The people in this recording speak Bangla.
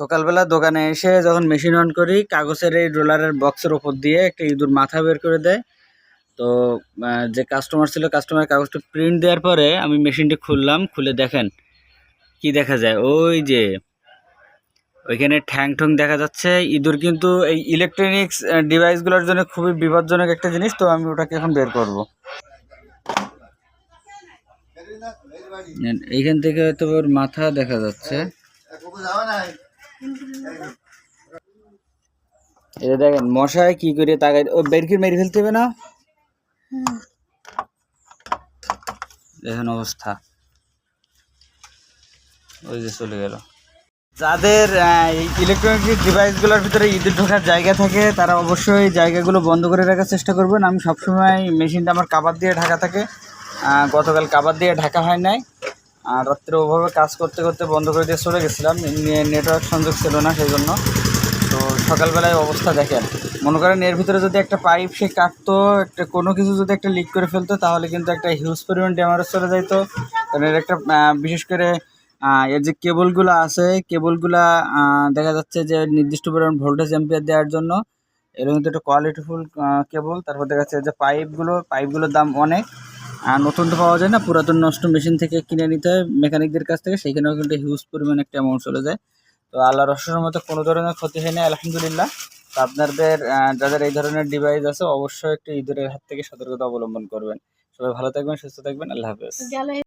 সকালবেলা দোকানে এসে যখন মেশিন অন করি, কাগজের এই রোলারের বক্সের ওপর দিয়ে একটা ইঁদুর মাথা বের করে দেয়। তো যে কাস্টমার ছিল কাস্টমার কাগজটা প্রিন্ট দেওয়ার পরে আমি মেশিনটি খুললাম, খুলে দেখেন, কি দেখা যায়? ওই যে, ওইখানে ঠ্যাং ঠ্যাং দেখা যাচ্ছে। ইঁদুর কিন্তু এই ইলেকট্রনিক্স ডিভাইসগুলোর জন্য খুবই বিপজ্জনক একটা জিনিস, তো আমি ওটাকে এখন বের করব। এইখান থেকে হয়তো ওর মাথা দেখা যাচ্ছে। এটা দেখেন মশায় কি করে তাকাই ও বের মেরে ফেলতে হবে না? দেখেন অবস্থা। ওই যে চলে গেল। যাদের ইলেকট্রনিক ডিভাইসগুলোর ভিতরে ইঁদুর ঢোকার জায়গা থাকে, তারা অবশ্যই জায়গাগুলো বন্ধ করে রাখার চেষ্টা করবেন। আমি সবসময় মেশিনটা আমার কাবার দিয়ে ঢাকা থাকে। গতকাল কাবার দিয়ে ঢাকা হয় নাই। আর রাত্রে ওভাবে কাজ করতে করতে বন্ধ করে দিয়ে চলে গেছিলাম। নেটওয়ার্ক সংযোগ ছিল না সেই জন্য তো সকালবেলায় অবস্থা দেখেন। মনে করেন এর ভিতরে যদি একটা পাইপ সে কাটতো, একটা কোনো কিছু যদি একটা লিক করে ফেলতো, তাহলে কিন্তু একটা হিউজ পরিমাণ ড্যামারেজ চলে যাইতো। কারণ এর একটা বিশেষ করে এর যে কেবলগুলো আছে কেবলগুলা দেখা যাচ্ছে যে নির্দিষ্ট পরিমাণ ভোল্টেজ এম্পিয়ার দেওয়ার জন্য, এর মধ্যে একটা কোয়ালিটিফুল কেবল তারপর দেখা যাচ্ছে যে পাইপগুলো পাইপগুলোর দাম অনেক। আর নতুন তো পাওয়া যায় না, পুরাতন নষ্ট মেশিন থেকে কিনে নিতে হয় মেকানিকদের কাছ থেকে, সেইখানেও কিন্তু হিউজ পরিমাণ একটা অ্যামাউন্ট চলে যায়। তো আল্লাহ রসের মতো কোনো ধরনের ক্ষতি হয় না আলহামদুলিল্লাহ। তো আপনাদের যাদের এই ধরনের ডিভাইস আছে, অবশ্যই একটু ইঁদুরের হাত থেকে সতর্কতা অবলম্বন করবেন। সবাই ভালো থাকবেন, সুস্থ থাকবেন, আল্লাহ হাফেজ।